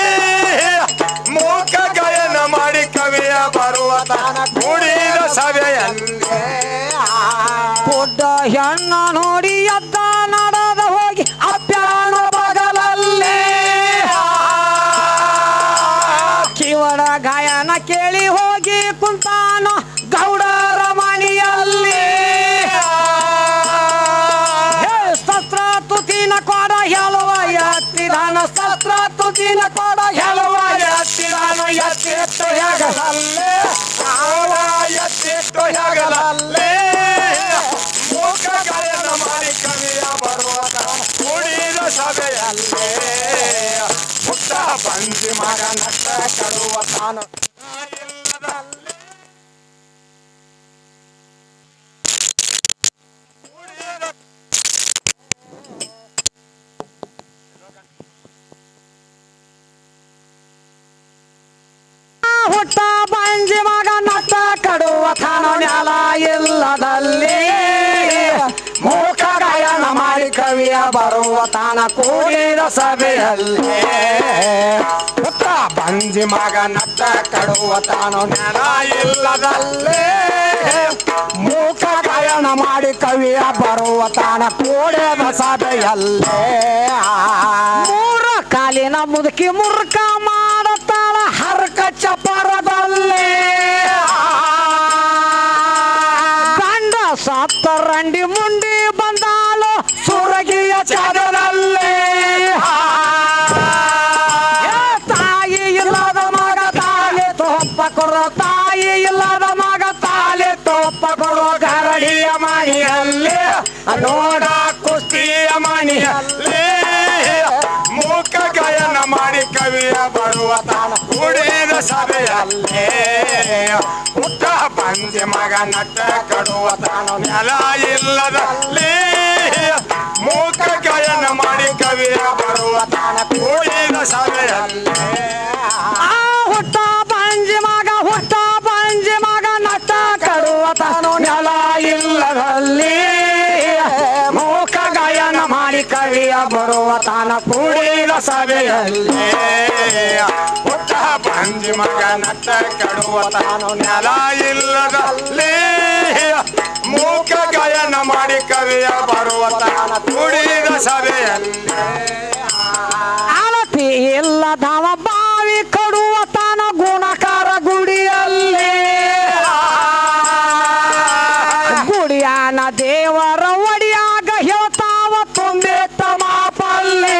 A: ಹೆಣ್ಣ ನೋಡಿ ಅತ್ತ ನಡೆದ ಹೋಗಿ ಅಪ್ಯಾನ ಬಗಲಲ್ಲೇ. ಕಿವಡ ಗಾಯನ ಕೇಳಿ ಹೋಗಿ ಕುಂತಾನ ಗೌಡರ ಮನೆಯಲ್ಲಿ ಹೇ ಶಸ್ತ್ರ ತುತಿನ ಕೊಡ ಹೇಳುವ ಯತ್ತಿದಾನ ಶಸ್ತ್ರ ತುತಿನ ಕೊಡ ಹೇಳುವ ಯತ್ತಿದಾನ ಎತ್ತೆತ್ತು ಹೆಗಲಲ್ಲೇ
B: ಮಗ ನಟ್ಟ ಕಡುವ ತಾನು
A: ಹುಟ್ಟ ಬಂಜಿ ಮಗ ನಟ್ಟ ಕಡುವ ನ್ಯಾಲ ಇಲ್ಲದಲ್ಲಿ. ಬರುವ ತಾನ ಕೂಡಿದ ಸಭೆಯಲ್ಲೇ.
B: ಪುಟ್ಟ ಬಂಜಿ ಮಗ ನಟ್ಟ ಕಡುವ ತಾನು ನೆಲ ಇಲ್ಲದಲ್ಲೇ.
A: ಮೂಕ ಗಾಯನ ಮಾಡಿ ಕವಿಯ ಬರುವ ತಾನ ಕೂಡಿದ ಸಭೆಯಲ್ಲೇ. ಮೂರ ಕಾಲಿನ ಮುದುಕಿ ಮುರ್ಕ ಮಾಡುತ್ತಾಳ ಹರ್ಕ ಚಪರದಲ್ಲಿ
B: ನೋಡ ಕುಸ್ತಿಯ ಮನೆಯಲ್ಲಿ ಮೂಕ ಗಾಯನ ಮಾಡಿ ಕವಿಯ ಬರುವ ತಾನ ಕುಡಿದ ಸಭೆಯಲ್ಲೇ. ಪುಟ್ಟ ಪಂದ್ಯ ಮಗ ನಟ್ಟ ಕಡುವ ತಾನ ನೆಲ ಇಲ್ಲದಲ್ಲಿ ಮೂಕ ಗಾಯನ ಮಾಡಿ ಕವಿಯ ಬರುವ ತಾನ ಕುಡಿದ ಸಭೆಯಲ್ಲೇ.
A: ಸಭೆಯಲ್ಲಿ
B: ಪುಟ್ಟ ಪಂಜಿ ಮಗ ನಟ್ಟ ಕಡುವ ತಾನು ನೆಲ ಇಲ್ಲದಲ್ಲಿ. ಮೂಕ ಗಾಯನ ಮಾಡಿ ಕವಿಯ ಬರುವ ತಾನ ಕುಡಿದ ಸಭೆಯಲ್ಲಿ.
A: ಅಳತಿ ಇಲ್ಲದವ ಬಾವಿ ಕಡುವ ತಾನ ಗುಣಕಾರ ಗುಡಿಯಲ್ಲಿ. ಗುಡಿಯಾನ ದೇವರ ಒಡಿಯಾಗ ಹೇಳ್ತಾವ ತುಂಬೆ ತಮಾಪಲ್ಲಿ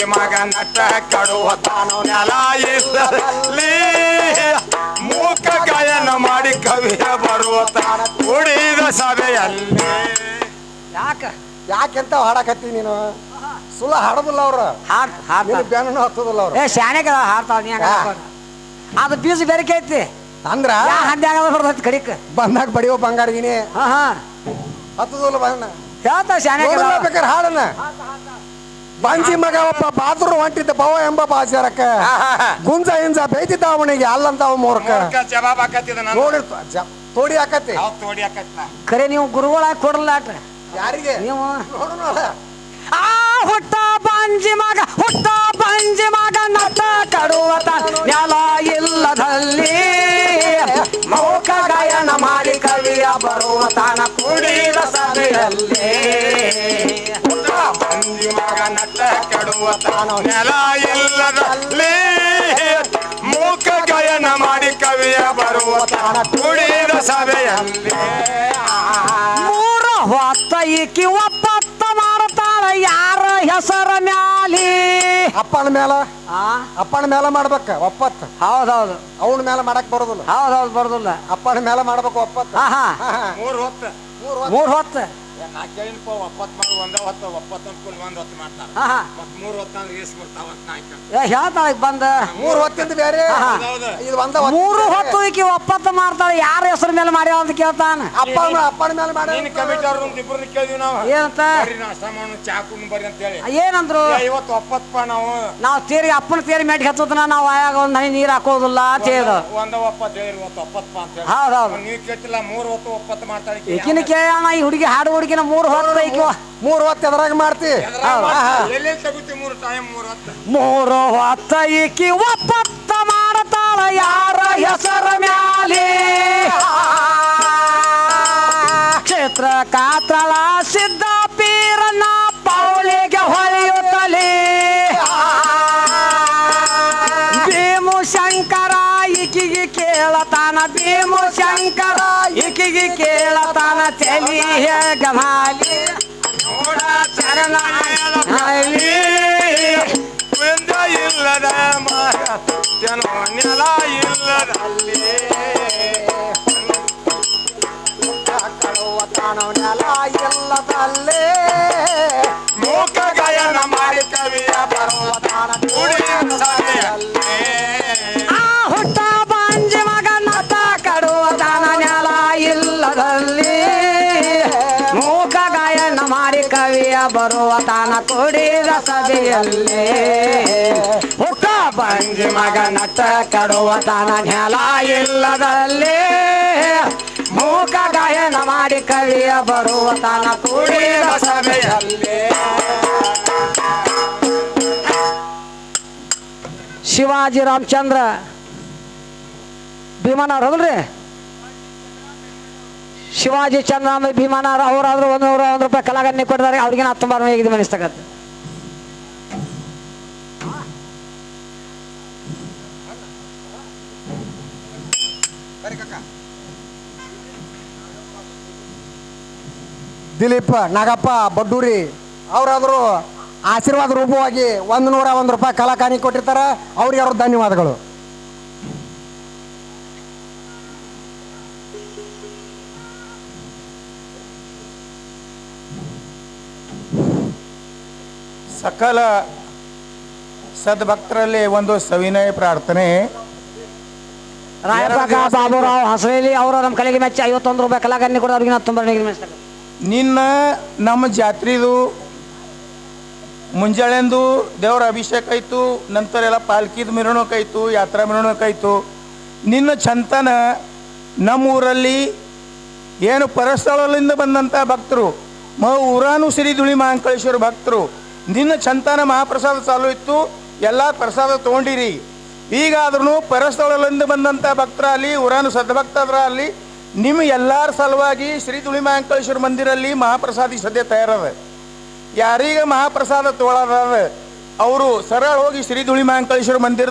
B: ಬಂಜಿ ಮಗ ನಟ ಕಡುವ ತಾನು ನೆಲ ಇಲ್ಲದಲ್ಲಿ ಮೂಕ ಗಾಯನ ಮಾಡಿ ಕವಿಯ ಬರುವ ತಾನ ಕುಡಿದ ಸಭೆಯಲ್ಲಿ.
A: ಯಾಕ?
C: ಯಾಕೆಂತ ಹಾಡಕತ್ತಿ ನೀನು? ಸುಲ ಹಾಡದಿಲ್ಲ ಅವ್ರ.
A: ಹಾಡ್ ಹಾಡ್ತಾರ
C: ನಿನ್ನ ಬೆನ್ನು ಹತ್ತದಿಲ್ಲ ಅವ್ರು.
A: ಏ ಶಾನೆಗೆ ಹಾಡ್ತಾವ ನೀ. ಅದು ಬೀಜ ಬೆರಕೆ ಐತಿ
C: ಅಂದ್ರ?
A: ಯಾ ಹಂದ್ಯಾಗದ ಬರ್ತೈತಿ ಕಡಿಕ್.
C: ಬಂದಾಗ ಬಡಿಯೋ ಬಂಗಾರಗಿನಿ
A: ಹಾ ಹಾ.
C: ಹತ್ತದಿಲ್ಲ
A: ಬಂದ ಹೇಳ್ತಾ
C: ನೋಡಲ್ಲ ಬೇಕಾರೆ ಹಾಡನ ಬಂಜಿ ಮಗ ಒಬ್ಬ ಬಾದ್ರು ಹೊಂಟಿದ್ದ ಬವ ಎಂಬ ಬಾಜಾರಕ್ಕ. ಗುಂಜ ಹಿಂಜ ಬೈತಿದ್ದ ಅವನಿಗೆ ಅಲ್ಲಂತಾವ ಮೂರ್ಕ
B: ಜವಾಬ್
C: ನೋಡಿ ತೋಡಿ
B: ಹಾಕತ್ತಿ. ತೋಡಿ ಹಾಕತ್ನ
A: ಖರೆ ನೀವು ಗುರುಗಳ ಕೊಡಲಾಟ್ರ
C: ಯಾರಿಗೆ?
A: ನೀವು ಆ ಹುಟ್ಟ ಬಂಜಿ ಮಗ ಹುಟ್ಟ ಬಂಜಿ ಮಗ ನಟ ಕಡುವತ ನೆಲ ಇಲ್ಲದಲ್ಲಿ. ಮೌಖ ಗಾಯನ ಮಾಡಿ ಕವಿಯ ಬರುವ ತಾನ ಕುಡಿದ ಸಭೆಯಲ್ಲಿ.
B: ಹುಟ್ಟ ಬಾಂಜಿ ಮಗ ನಟ ತಾನು ನೆಲ ಇಲ್ಲದಲ್ಲಿ ಮೂಕ ಗಯನ ಮಾಡಿ ಕವಿಯ ಬರುವ ಕುಡಿದ ಸಭೆಯಲ್ಲಿ
A: ಮೂರ ಹೊತ್ತ ಈಕಿ ಒಪ್ಪತ್ತ ಮಾಡ್ತಾಳ ಯಾರ ಹೆಸರ ಮ್ಯಾಲಿ
C: ಅಪ್ಪನ ಮೇಲ ಅಪ್ಪನ ಮೇಲ ಮಾಡ್ಬೇಕ ಒಪ್ಪತ್ತು
A: ಹೌದೌದು
C: ಅವನ ಮೇಲೆ ಮಾಡಕ್ ಬರೋದಿಲ್ಲ
A: ಹೌದೌದು ಬರೋದಿಲ್ಲ
C: ಅಪ್ಪನ ಮೇಲೆ ಮಾಡ್ಬೇಕು ಒಪ್ಪತ್ತು.
B: ಮೂರು ಹೊತ್ತ
A: ಮೂರ್ ಹೊತ್ತು
B: ನಾ ಕೇಳಿನಪ್ಪ ಒಪ್ಪತ್ತು ಮಾಡಿ ಒಂದ ಹೊತ್ತು ಒಪ್ಪತ್ತು ಒಂದ್ ಹೊತ್ತು ಮಾಡ್ತಾರ.
A: ಹಾ ಹಾ
B: ಮತ್ ಮೂರು ಹೊತ್ತು ಅಂದ್ರೆ ಏಸ್ ಬರ್ತಾವ ಅಂತ ನಾ ಕೇಳ್ದೆ.
A: ಏ ಹೇಳ್ತಾಳೆ ಬಂದ?
C: ಮೂರ್ ಹೊತ್ತಿಂದ ಬೇರೆ.
A: ಹಾ.
B: ಹೌದು.
C: ಇದು ಒಂದ ಹೊತ್ತು
A: ಮೂರು. ಹೊತ್ತು ಈಕಿ ಒಪ್ಪತ್ತ ಮಾಡ್ತಾಳೆ ಯಾರ ಹೆಸರ ಮೇಲೆ ಮಾಡ್ಯಾವ ಅಂತ ಕೇಳ್ತಾನ.
C: ಅಪ್ಪನ ಅಪ್ಪನ ಮೇಲೆ ಮಾಡಿ
B: ನೀನ್ ಕಮಿಟಿ ಅವ್ರ ಇಬ್ಬರನ್ನ ಕೇಳಿದ್ವಿ ನಾವು.
A: ಏನಂತ?
B: ಬರ್ರಿ ನಾಷ್ಟ ಮಾಡೋಣ ಚಾ ಕುಂಡ್ ಬರ್ರಿ ಅಂತ ಹೇಳಿ.
A: ಏನಂದ್ರು?
B: ಏ, ಇವತ್ತು ಒಪ್ಪತ್ತಪ್ಪ ನಾವು.
A: ತೀರಿ ತೇರಿ ಅಪ್ಪನ ತೇರಿ ಮೆಟ್ ಹತ್ತೋದನ್ನ ನಾವು ಆಯಾಗ ಒಂದ್ ಹನಿ ನೀರ್ ಹಾಕೋದಿಲ್ಲ ಅಂತ ಹೇಳಿದ
B: ಒಂದ ಒಪ್ಪತ್ತು ಹೇಳಿರಿ ಇವತ್ತು ಒಪ್ಪತ್ತಪ್ಪ ಅಂತ ಹೇಳಿ.
A: ಹೌದೌದು
B: ನೀವು ಕೇಳ್ತಿಲ್ಲ ಮೂರು ಹೊತ್ತು ಒಪ್ಪತ್ತು ಮಾಡ್ತಾಳೆ ಈಗಿನ
A: ಈಕಿನ ಕೇಳೋಣ ಈ ಹುಡುಗಿ ಹಾಡು ಹುಡುಗಿನ ಮೂರು ಹೊತ್ತು ಈಕಿ
C: ಮೂರ್ ಹೊತ್ತು ಎದ್ರಾಗ ಮಾಡ್ತಿ?
B: ಮೂರು ಹೊತ್ತು?
A: ಈಕಿ ಒಪ್ಪತ್ತ ಮಾಡತಾಳ ಯಾರ ಹೆಸರ ಮ್ಯಾಲಿ? ಕ್ಷೇತ್ರ ಕಾತ್ರಳ ಸಿದ್ಧ ಪೀರನ ಪೌಳಿಗೆ ಹೊಳೆಯುತ್ತಲೇ. ಭೀಮು ಶಂಕರ ಈಕಿಗೆ ಕೇಳತಾನ ಭೀಮು ಶಂಕರ ಈಕಿಗೆ ಕೇಳತಾನ ತೆಲಿ
B: ವಿಂದ ಇಲ್ಲದ ಜನ ನೆಲ ಇಲ್ಲದಲ್ಲಿ
C: ನೆಲ ಇಲ್ಲದಲ್ಲೇ
A: ತಾನ ಕೊಡಿ ಸಭೆಯಲ್ಲಿ. ಹುಟ್ಟ ಬಂಜಿ ಮಗನಟ ಕಡುವ ತಾನ ನೆಲ ಇಲ್ಲದಲ್ಲೇ. ಮೂಕ ಗಾಯನ ಮಾಡಿ ಕವಿಯ ಬರುವ ತಾನ ಕುಡಿದ ಶಿವಾಜಿ ರಾಮಚಂದ್ರ ಭೀಮನವ್ರು ಹೌದ್ರಿ ಶಿವಾಜಿ ಚಂದ್ರ ಭೀಮಾನ ಅವರಾದ್ರೂ ಒಂದು ನೂರ, ಒಂದು ರೂಪಾಯಿ ಕಲಾಗನ್ನಿ ಕೊಡ್ತಾರೆ ಅವ್ರಿಗೇನು ಹತ್ತೊಂಬತ್ತು ನೂರ ಇದು ಮನಿಸ್ತಗತ್ತೆ
C: ದಿಲೀಪ್, ನಾಗಪ್ಪ, ಬಡ್ಡೂರಿ, ಅವರಾದರೂ ಆಶೀರ್ವಾದ ರೂಪವಾಗಿ ಒಂದು ನೂರ, ಒಂದು ರೂಪಾಯಿ ಕಲಾಕಾನಿ ಕೊಟ್ಟಿರ್ತಾರೆ. ಅವ್ರಿಗೆ ಅವ್ರ ಧನ್ಯವಾದಗಳು.
D: ಸಕಲ ಸದ್ಭಕ್ತರಲ್ಲಿ ಒಂದು ಸವಿನಯ ಪ್ರಾರ್ಥನೆ.
A: ರಾಯಪ್ಪ ಬಾಬುರಾವ್ ಹಸರೇಲಿ ಅವರು ನಮ್ಮ ಕಲೆಗೆ ಮೆಚ್ಚಿ ಐವತ್ತೊಂದು ರೂಪಾಯಿ ಕಲಾಗನ್ನಿ ಕೂಡ ಅವ್ರಿಗೆ ಮನಿಸ್ತಗತ್ತೆ
D: ನಿನ್ನ ನಮ್ಮ ಜಾತ್ರೆದು ಮುಂಜಾಳೆಂದು ದೇವರ ಅಭಿಷೇಕ ಆಯಿತು ನಂತರ ಎಲ್ಲ ಪಾಲ್ಕಿದ ಮಿರಣಕ್ಕಾಯ್ತು ಯಾತ್ರಾ ಮಿರಣಕ್ಕಾಯ್ತು ನಿನ್ನ ಚಂತನ ನಮ್ಮ ಊರಲ್ಲಿ ಏನು ಪರಸ್ಥಳದಿಂದ ಬಂದಂಥ ಭಕ್ತರು ಮ ಊರಾನು ಸಿರಿದುಳಿ ಮಹಾಂಕಳೇಶ್ವರ ಭಕ್ತರು ನಿನ್ನ ಚಂತಾನ ಮಹಾಪ್ರಸಾದ ಚಾಲು ಇತ್ತು, ಎಲ್ಲ ಪ್ರಸಾದ ತೊಗೊಂಡಿರಿ. ಈಗಾದ್ರೂ ಪರಸ್ಥಳದಿಂದ ಬಂದಂಥ ಭಕ್ತರಲ್ಲಿ, ಊರಾನು ಸದ್ಭಕ್ತದ್ರ ಅಲ್ಲಿ ನಿಮ್ಮ ಎಲ್ಲರ ಸಲುವಾಗಿ ಶ್ರೀ ತುಳಿಮಾಂಕಳೇಶ್ವರ ಮಂದಿರಲ್ಲಿ ಮಹಾಪ್ರಸಾದಿ ಸದ್ಯ ತಯಾರದ. ಯಾರೀಗ ಮಹಾಪ್ರಸಾದ ತೋಳದ ಅವರು ಸರಳ ಹೋಗಿ ಶ್ರೀ ತುಳಿಮಾಂಕಳೇಶ್ವರ ಮಂದಿರ